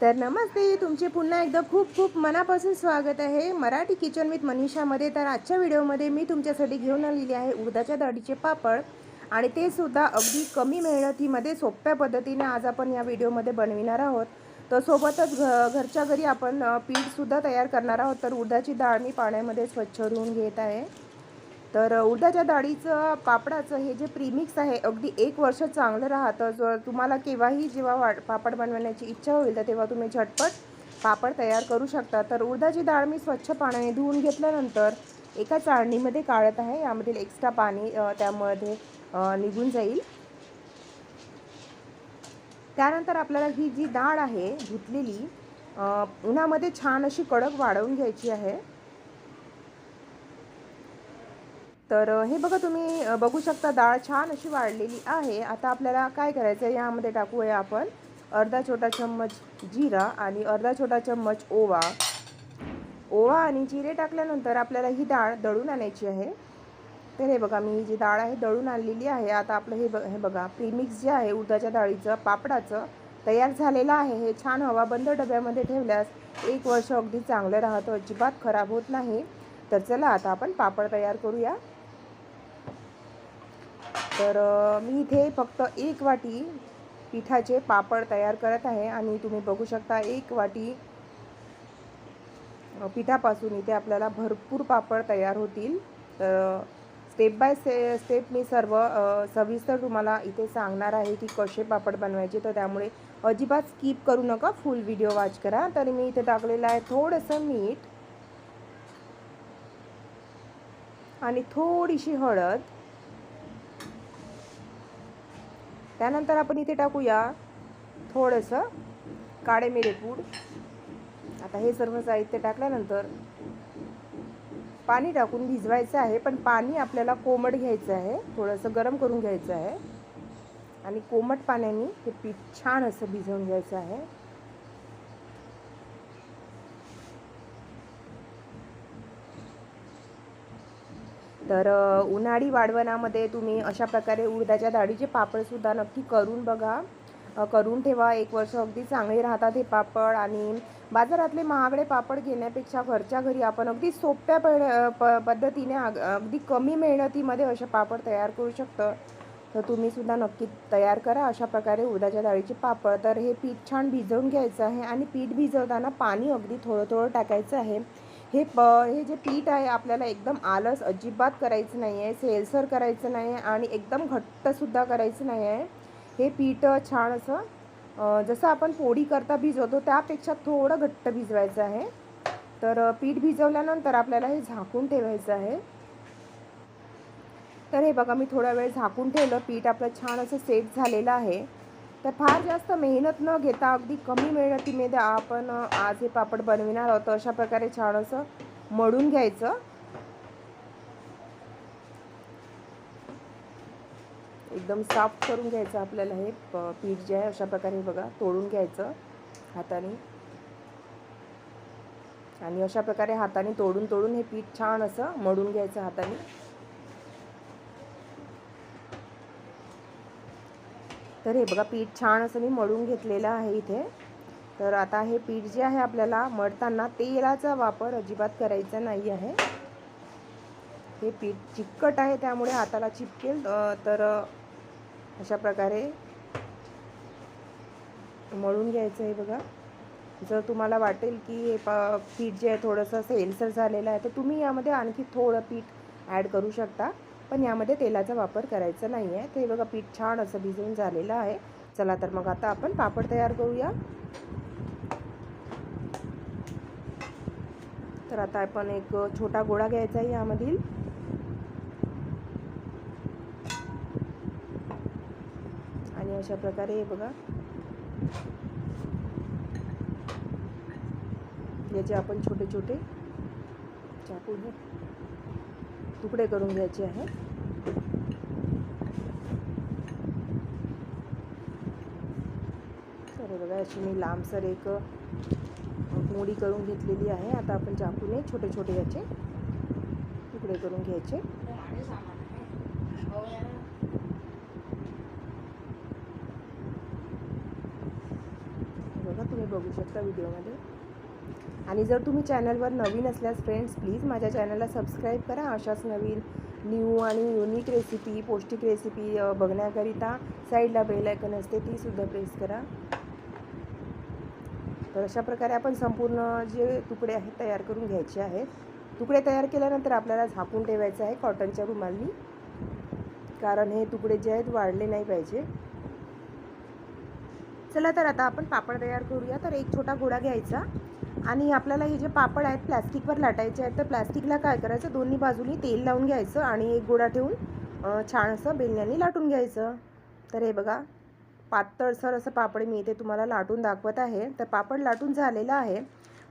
तर नमस्ते तुमचे पुन्हा एकदा खूप खूप मनापासून स्वागत आहे. मराठी किचन विथ मनीषामध्ये. तर आजच्या व्हिडिओमध्ये मी तुमच्यासाठी घेऊन आलेली आहे उडदाच्या डाळीचे पापड. आणि ते सुद्धा अगदी कमी मेहनतीमध्ये सोप्या पद्धतीने आज आपण या व्हिडिओमध्ये बनविणार आहोत. तर सोबतच घ घरच्या घरी आपण पीठसुद्धा तयार करणार आहोत. तर उडदाची डाळ मी पाण्यामध्ये स्वच्छ धुवून घेत आहे. तर उडदाच्या डाळीचं पापडाचं हे जे प्रीमिक्स आहे अगदी एक वर्ष चांगलं राहतं. जर तुम्हाला केव्हाही जेव्हा वाट पापड बनवण्याची इच्छा होईल तर तेव्हा तुम्ही झटपट पापड तयार करू शकता. तर उडदाची डाळ मी स्वच्छ पाण्याने धुवून घेतल्यानंतर एका चाळणीमध्ये काढत आहे. यामधील एक्स्ट्रा पाणी त्यामध्ये निघून जाईल. त्यानंतर आपल्याला ही जी डाळ आहे धुतलेली उन्हामध्ये छान अशी कडक वाढवून घ्यायची आहे. तर हे बघा तुम्ही बघू शकता डाळ छान अशी वाढलेली आहे. आता आपल्याला काय करायचं आहे यामध्ये टाकूया आपण. अर्धा छोटा चम्मच जिरा आणि अर्धा छोटा चम्मच ओवा. ओवा आणि जिरे टाकल्यानंतर आपल्याला ही डाळ दळून आणायची आहे. तर हे बघा मी ही जी डाळ आहे दळून आणलेली आहे. आता आपलं हे ब हे बघा प्रीमिक्स जे आहे उडदाच्या डाळीचं पापडाचं तयार झालेलं आहे. हे छान हवाबंद डब्यामध्ये ठेवल्यास एक वर्ष अगदी चांगलं राहतं. अजिबात खराब होत नाही. तर चला आता आपण पापड तयार करूया. तर मी इथे फक्त एक वाटी पिठाचे पापड तयार करत आहे आणि तुम्ही बघू शकता एक वाटी पिठापासून इथे आपल्याला भरपूर पापड तयार होतील. तर स्टेप बाय स्टे स्टेप मी सर्व सविस्तर तुम्हाला इथे सांगणार आहे की कसे पापड बनवायचे. तर त्यामुळे अजिबात स्किप करू नका फुल व्हिडिओ वॉच करा. तर मी इथे टाकलेलं आहे थोडंसं मीठ आणि थोडीशी हळद. त्यानंतर आपण इथे टाकूया थोडंसं काळे मिरे पूड. आता हे सर्व साहित्य टाकल्यानंतर पाणी टाकून भिजवायचं आहे पण पाणी आपल्याला कोमट घ्यायचं आहे थोडंसं गरम करून घ्यायचं आहे. आणि कोमट पाण्याने हे पीठ छान असं भिजवून घ्यायचं आहे. तर उन्हाळी वाढवणामध्ये तुम्ही अशा प्रकारे उडदाच्या डाळीचे पापडसुद्धा नक्की करून बघा. करून ठेवा. एक वर्ष अगदी चांगले राहतात हे पापड आणि बाजारातले महागडे पापड घेण्यापेक्षा घरच्या घरी आपण अगदी सोप्या प पद्धतीने अग अगदी कमी मेहनतीमध्ये असे पापड तयार करू शकतो. तर तुम्हीसुद्धा नक्की तयार करा अशा प्रकारे उडदाच्या डाळीचे पापड. तर हे पीठ छान भिजवून घ्यायचं आहे आणि पीठ भिजवताना पाणी अगदी थोडं थोडं टाकायचं आहे. हे प हे जे पीठ आहे आपल्याला एकदम आलस अजिबात करायचं नाही आहे सेलसर करायचं नाही आहे आणि एकदम घट्टसुद्धा करायचं नाही आहे हे पीठ छान असं जसं आपण पोळी करता भिजवतो त्यापेक्षा थोडं घट्ट भिजवायचं आहे. तर पीठ भिजवल्यानंतर आपल्याला हे झाकून ठेवायचं आहे. तर हे बघा मी थोडा वेळ झाकून ठेवलं. पीठ आपलं छान असं सेट झालेलं आहे. तर फार जास्त मेहनत न घेता अगदी कमी मेहनतीमध्ये आपण आज हे पापड बनविणार आहोत. अशा प्रकारे छान असं मळून घ्यायचं. एकदम साफ करून घ्यायचं आपल्याला हे पीठ जे आहे अशा प्रकारे बघा तोडून घ्यायचं हाताने. आणि अशा प्रकारे हाताने तोडून तोडून हे पीठ छान असं मळून घ्यायचं हाताने. तर हे बघा पीठ छान असं मी मळून घेतलेलं आहे इथे. तर आता हे पीठ जे आहे आपल्याला मळताना तेलाचा वापर अजिबात करायचा नाही आहे. हे पीठ चिकट आहे त्यामुळे हाताला चिपकेल तर अशा प्रकारे मळून घ्यायचं आहे बघा. जर तुम्हाला वाटेल की हे प पीठ जे आहे थोडंसं असं एलसर झालेलं आहे तर तुम्ही यामध्ये आणखी थोडं पीठ ॲड करू शकता. पण यामध्ये तेलाचा वापर करायचा नाही आहे ते बघा पीठ छान असं भिजवून झालेलं आहे. चला तर मग आता आपण पापड तयार करूया. तर आता आपण एक छोटा गोळा घ्यायचा आहे यामधील. आणि अशा प्रकारे हे बघा. याचे आपण छोटे छोटे चाकूने तुकडे करून घ्यायचे आहे तर बघा अशी मी लांबसर एक मोडी करून घेतलेली आहे. आता आपण चाकूने छोटे छोटे याचे तुकडे करून घ्यायचे. बघा तुम्ही बघू शकता व्हिडिओमध्ये. आणि जर तुम्ही चॅनलवर नवीन असल्यास फ्रेंड्स प्लीज माझ्या चॅनलला सबस्क्राईब करा. अशाच नवीन न्यू आणि युनिक रेसिपी पौष्टिक रेसिपी बघण्याकरिता साईडला बेल आयकन असते तीसुद्धा प्रेस करा. तर अशा प्रकारे आपण संपूर्ण जे तुकडे आहेत तयार करून घ्यायचे आहेत. तुकडे तयार केल्यानंतर आपल्याला झाकून ठेवायचं आहे कॉटनच्या रुमालनी. कारण हे तुकडे जे आहेत वाढले नाही पाहिजे. चला तर आता आपण पापड तयार करूया. तर एक छोटा गोळा घ्यायचा. आणि आपल्याला हे जे पापड आहेत प्लॅस्टिकवर लाटायचे आहेत तर प्लॅस्टिकला काय करायचं? दोन्ही बाजूनी तेल लावून घ्यायचं आणि एक गोळा ठेवून छान असं बेलण्याने लाटून घ्यायचं. तर हे बघा पातळसर असं पापड मी इथे तुम्हाला लाटून दाखवत आहे. तर पापड लाटून झालेलं आहे.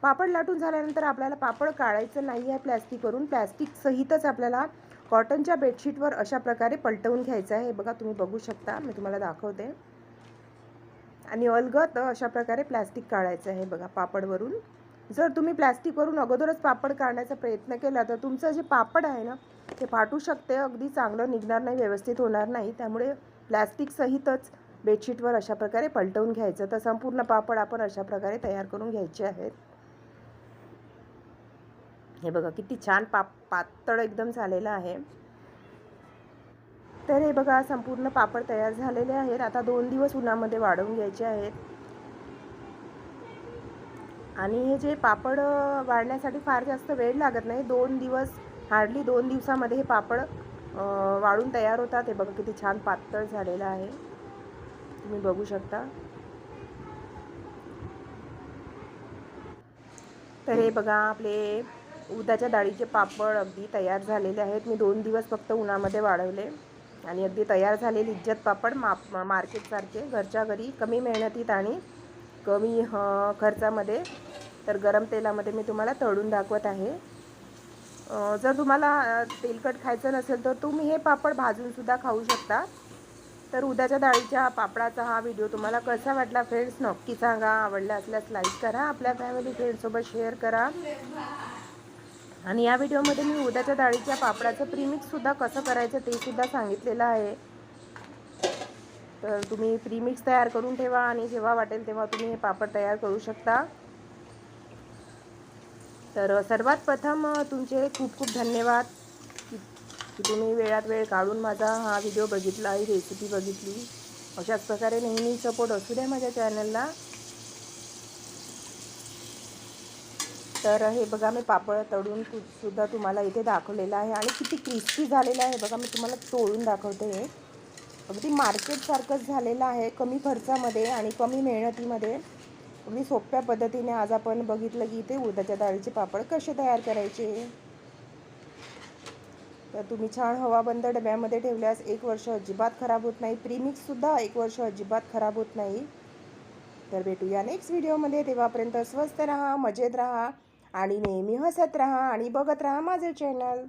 पापड लाटून झाल्यानंतर आपल्याला पापड काढायचं नाही आहे प्लॅस्टिकवरून. प्लॅस्टिकसहितच आपल्याला कॉटनच्या बेडशीटवर अशा प्रकारे पलटवून घ्यायचं आहे. हे बघा तुम्ही बघू शकता. मी तुम्हाला दाखवते. आणि अलगत अशा प्रकारे प्लॅस्टिक काढायचं आहे बघा पापडवरून. जर तुम्ही प्लॅस्टिकवरून अगोदरच पापड काढण्याचा प्रयत्न केला तर तुमचं जे पापड आहे ना ते फाटू शकते अगदी चांगलं निघणार नाही व्यवस्थित होणार नाही. त्यामुळे प्लॅस्टिकसहितच बेडशीटवर अशा प्रकारे पलटवून घ्यायचं. तर संपूर्ण पापड आपण अशा प्रकारे तयार करून घ्यायचे आहेत. हे बघा किती छान पाप पातळ एकदम झालेलं आहे. तर हे बघा संपूर्ण पापड तयार झालेले आहेत. आता दोन दिवस उन्हामध्ये वाढवून घ्यायचे आहेत. आणि हे जे पापड वाढण्यासाठी फार जास्त वेळ लागत नाही. दोन दिवस हार्डली दोन दिवसामध्ये हे पापड वाळून तयार होतात. हे बघा किती छान पातळ झालेलं आहे. तुम्ही बघू शकता. तर हे बघा आपले उदाच्या डाळीचे पापड अगदी तयार झालेले आहेत. मी दोन दिवस फक्त उन्हामध्ये वाढवले. आणि अगदी तयार झालेले इज्जत पापड माप मार्केटसारखे घरच्या घरी कमी मेहनतीत आणि कमी खर्चामध्ये तर गरम तेलामध्ये मी तुम्हाला तळून दाखवत आहे. जर तुम्हाला तेलकट खायचं नसेल तर तुम्ही हे पापड भाजूनसुद्धा खाऊ शकता. तर उद्याच्या डाळीच्या पापडाचा हा व्हिडिओ तुम्हाला कसा वाटला फ्रेंड्स नक्की सांगा. आवडला असल्यास लाईक करा. आपल्या फॅमिली फ्रेंडसोबत शेअर करा. आणि या व्हिडिओमध्ये मी उद्याच्या डाळीच्या पापडाचं प्रीमिक्ससुद्धा कसं करायचं ते सुद्धा सांगितलेलं आहे. तर तुम्ही प्रीमिक्स तयार करून ठेवा आणि जेव्हा वाटेल तेव्हा तुम्ही हे पापड तयार करू शकता. तर सर्वात प्रथम तुमचे खूप खूप धन्यवाद की की तुम्ही वेळात वेळ काढून माझा हा व्हिडिओ बघितला ही रेसिपी बघितली. अशाच प्रकारे नेहमी सपोर्ट असू द्या माझ्या चॅनलला तर हे बघा मी पापड तळून सुद्धा तुम्हाला इथे दाखवलेलं आहे आणि किती क्रिस्पी झालेलं आहे. बघा मी तुम्हाला तोडून दाखवते हे. अगदी मार्केटसारखंच झालेलं आहे कमी खर्चामध्ये आणि कमी मेहनतीमध्ये. अगदी सोप्या पद्धतीने आज आपण बघितलं की इथे उडदाच्या डाळीचे पापड कसे तयार करायचे. तर तुम्ही छान हवाबंद डब्यामध्ये ठेवल्यास एक वर्ष अजिबात खराब होत नाही. प्रीमिक्ससुद्धा एक वर्ष अजिबात खराब होत नाही. तर भेटूया नेक्स्ट व्हिडिओमध्ये तेव्हापर्यंत स्वस्त राहा मजेत राहा. आणि नेहमी हसत राहा आणि बघत राहा माझे चॅनल